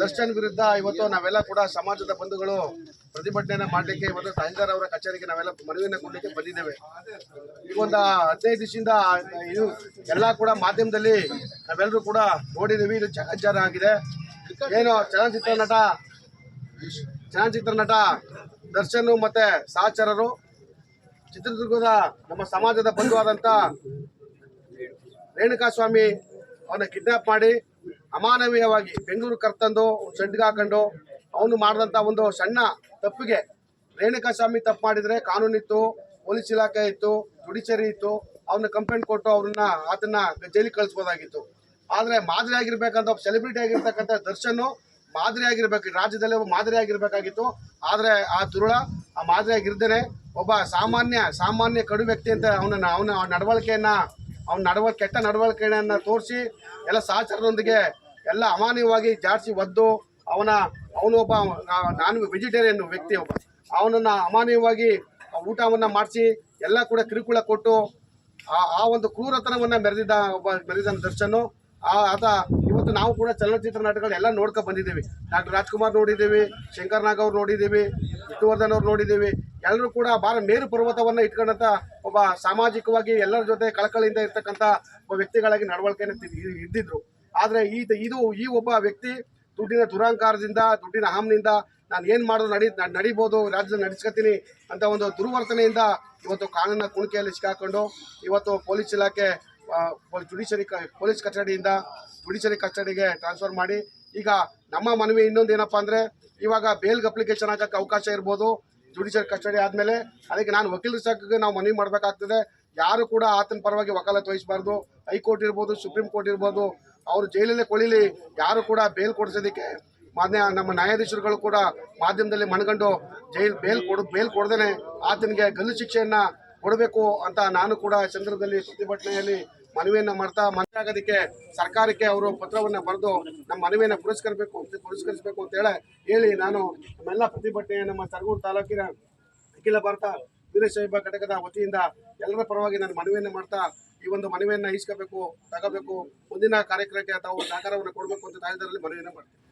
ದರ್ಶನ್ ವಿರುದ್ಧ ಇವತ್ತು ನಾವೆಲ್ಲ ಕೂಡ ಸಮಾಜದ ಬಂಧುಗಳು ಪ್ರತಿಭಟನೆ ಮಾಡಲಿಕ್ಕೆ ಇವತ್ತು ತಹಸೀಲ್ದಾರ್ ಅವರ ಕಚೇರಿಗೆ ನಾವೆಲ್ಲ ಮನವಿಯನ್ನು ಕೊಡಲಿಕ್ಕೆ ಬಂದಿದ್ದೇವೆ. ಈಗ ಒಂದು ಹದಿನೈದು ದಿವಸದಿಂದ ಇದು ಎಲ್ಲ ಕೂಡ ಮಾಧ್ಯಮದಲ್ಲಿ ನಾವೆಲ್ಲರೂ ಕೂಡ ನೋಡಿದ್ದೀವಿ. ಇದು ಜಗಜ್ಜಾರ ಆಗಿದೆ. ಏನು ಚಲನಚಿತ್ರ ನಟ ಚಲನಚಿತ್ರ ನಟ ದರ್ಶನ್ ಮತ್ತೆ ಸಹಚರರು, ಚಿತ್ರದುರ್ಗದ ನಮ್ಮ ಸಮಾಜದ ಬಂಧುವಾದಂಥ ರೇಣುಕಾಸ್ವಾಮಿ ಅವನ ಕಿಡ್ನಾಪ್ ಮಾಡಿ ಅಮಾನವೀಯವಾಗಿ ಬೆಂಗಳೂರು ಕರ್ತಂದು ಶೆಡ್ಗೆ ಹಾಕೊಂಡು ಅವನು ಮಾಡಿದಂಥ ಒಂದು ಸಣ್ಣ ತಪ್ಪಿಗೆ ರೇಣುಕಾಸ್ವಾಮಿ ತಪ್ಪು ಮಾಡಿದರೆ ಕಾನೂನಿತ್ತು ಪೊಲೀಸ್ ಇಲಾಖೆ ಇತ್ತು, ಜುಡಿಷರಿ ಇತ್ತು ಅವನ್ನ ಕಂಪ್ಲೇಂಟ್ ಕೊಟ್ಟು ಅವ್ರನ್ನ ಆತನ ಜೈಲಿಗೆ ಕಳಿಸ್ಬೋದಾಗಿತ್ತು. ಆದರೆ ಮಾದರಿ ಆಗಿರ್ಬೇಕಂತ ಒಬ್ಬ ಸೆಲೆಬ್ರಿಟಿ ಆಗಿರ್ತಕ್ಕಂಥ ದರ್ಶನ್ ಮಾದರಿ ಆಗಿರ್ಬೇಕು, ರಾಜ್ಯದಲ್ಲಿ ಒಬ್ಬ ಮಾದರಿ ಆಗಿರ್ಬೇಕಾಗಿತ್ತು. ಆದರೆ ಆ ದುರುಳ ಆ ಮಾದರಿ ಆಗಿರ್ದೇನೆ ಒಬ್ಬ ಸಾಮಾನ್ಯ ಸಾಮಾನ್ಯ ಕಡು ವ್ಯಕ್ತಿ ಅಂತ ಅವನನ್ನ, ಅವನ ನಡವಳಿಕೆಯನ್ನು, ಅವ್ನ ನಡವ ಕೆಟ್ಟ ನಡವಳಿಕೆಯನ್ನು ತೋರಿಸಿ ಎಲ್ಲ ಸಹಚರರೊಂದಿಗೆ ಎಲ್ಲ ಅಮಾನ್ಯವಾಗಿ ಜಾಡಿಸಿ ಒದ್ದು ಅವನ, ಅವನು ಒಬ್ಬ ನಾನು ವೆಜಿಟೇರಿಯನ್ ವ್ಯಕ್ತಿ ಒಬ್ಬ. ಅವನನ್ನು ಅಮಾನ್ಯವಾಗಿ ಊಟವನ್ನು ಮಾಡಿಸಿ ಎಲ್ಲ ಕೂಡ ಕಿರುಕುಳ ಕೊಟ್ಟು ಆ ಆ ಒಂದು ಕ್ರೂರತನವನ್ನು ಮೆರೆದಿದ್ದ ಒಬ್ಬ ಮೆರೆದ ದರ್ಶನು. ಆ, ಆತ ಇವತ್ತು ನಾವು ಕೂಡ ಚಲನಚಿತ್ರ ನಾಟಕಗಳು ಎಲ್ಲ ನೋಡ್ಕೊಂಡು ಬಂದಿದ್ದೀವಿ. ಡಾಕ್ಟರ್ ರಾಜ್ಕುಮಾರ್ ನೋಡಿದ್ದೀವಿ, ಶಂಕರ್ ನಾಗ್ ಅವ್ರು ನೋಡಿದ್ದೀವಿ ವಿಷ್ಣುವರ್ಧನ್ ಅವ್ರು ನೋಡಿದ್ದೀವಿ. ಎಲ್ಲರೂ ಕೂಡ ಭಾರ ಮೇರು ಪರ್ವತವನ್ನು ಇಟ್ಕೊಂಡಂತ ಒಬ್ಬ ಸಾಮಾಜಿಕವಾಗಿ ಎಲ್ಲರ ಜೊತೆ ಕಳಕಳಿಯಿಂದ ಇರ್ತಕ್ಕಂಥ ಒಬ್ಬ ವ್ಯಕ್ತಿಗಳಾಗಿ ನಡವಳಿಕೆಯನ್ನು ಇದ್ದಿದ್ರು. ಆದರೆ ಈ ಇದು ಈ ಒಬ್ಬ ವ್ಯಕ್ತಿ ದುಡ್ಡಿನ ದುರಹಂಕಾರದಿಂದ ದುಡ್ಡಿನ ಹಾಮ್ನಿಂದ ನಾನು ಏನು ಮಾಡೋದು ನಡಿ ನಡಿಬೋದು ರಾಜ್ಯದ ನಡೆಸ್ಕೊತೀನಿ ಅಂತ ಒಂದು ದುರ್ವರ್ತನೆಯಿಂದ ಇವತ್ತು ಕಾನೂನಿನ ಕುಣಿಕೆಯಲ್ಲಿ ಸಿಕ್ಕಾಕೊಂಡು ಇವತ್ತು ಪೊಲೀಸ್ ಇಲಾಖೆ ಜುಡಿಷರಿ ಪೊಲೀಸ್ ಕಚೇರಿಯಿಂದ ಜುಡಿಷರಿ ಕಸ್ಟಡಿಗೆ ಟ್ರಾನ್ಸ್ಫರ್ ಮಾಡಿ. ಈಗ ನಮ್ಮ ಮನವಿ ಇನ್ನೊಂದು ಏನಪ್ಪ ಅಂದರೆ ಇವಾಗ ಬೇಲ್ಗೆ ಅಪ್ಲಿಕೇಶನ್ ಹಾಕಕ್ಕೆ ಅವಕಾಶ ಇರ್ಬೋದು ಜುಡಿಷಿಯಲ್ ಕಸ್ಟಡಿ ಆದಮೇಲೆ ಅದಕ್ಕೆ ನಾನು ವಕೀಲರ ಸಂಘಕ್ಕೆ ನಾವು ಮನವಿ ಮಾಡಬೇಕಾಗ್ತದೆ. ಯಾರು ಕೂಡ ಆತನ ಪರವಾಗಿ ವಕಾಲತ್ ವಹಿಸಬಾರ್ದು. ಹೈಕೋರ್ಟ್ ಇರ್ಬೋದು, ಸುಪ್ರೀಂ ಕೋರ್ಟ್ ಇರ್ಬೋದು ಅವರು ಜೈಲಲ್ಲೇ ಕೊಳಿಲಿ ಯಾರು ಕೂಡ ಬೇಲ್ ಕೊಡಿಸೋದಕ್ಕೆ ಮಾನ್ಯ ನಮ್ಮ ನ್ಯಾಯಾಧೀಶರುಗಳು ಕೂಡ ಮಾಧ್ಯಮದಲ್ಲಿ ಮನಗಂಡು ಜೈಲ್ ಬೇಲ್ ಕೊಡ ಬೇಲ್ ಕೊಡದೇನೆ ಆತನಿಗೆ ಗಲ್ಲು ಶಿಕ್ಷೆಯನ್ನು ಕೊಡಬೇಕು ಅಂತ ನಾನು ಕೂಡ ಚಂದ್ರದಲ್ಲಿ ಪ್ರತಿಭಟನೆಯಲ್ಲಿ ಮನವಿಯನ್ನು ಮಾಡ್ತಾ ಮನವಿ ಆಗೋದಕ್ಕೆ ಸರ್ಕಾರಕ್ಕೆ ಅವರು ಪತ್ರವನ್ನು ಬರೆದು ನಮ್ಮ ಮನವಿಯನ್ನು ಪುರಸ್ಕರಿಸಬೇಕು ಅಂತ ಪುರಸ್ಕರಿಸಬೇಕು ಅಂತ ಹೇಳಿ ಹೇಳಿ ನಾನು ನಮ್ಮೆಲ್ಲ ಪ್ರತಿಭಟನೆ ನಮ್ಮ ಸರಗೂರು ತಾಲೂಕಿನ ಅಖಿಲ ಭಾರತ ವೀರಶೈವ ಘಟಕದ ವತಿಯಿಂದ ಎಲ್ಲರ ಪರವಾಗಿ ನಾನು ಮನವಿಯನ್ನು ಮಾಡ್ತಾ ಈ ಒಂದು ಮನವಿಯನ್ನು ಇಸ್ಕೋಬೇಕು ತಗೋಬೇಕು. ಮುಂದಿನ ಕಾರ್ಯಕ್ರಮಕ್ಕೆ ತಾವು ಸಹಕಾರವನ್ನು ಕೊಡಬೇಕು ಅಂತ ತಾಯಿದಾರಲ್ಲಿ ಮನವಿಯನ್ನು ಮಾಡ್ತೀನಿ.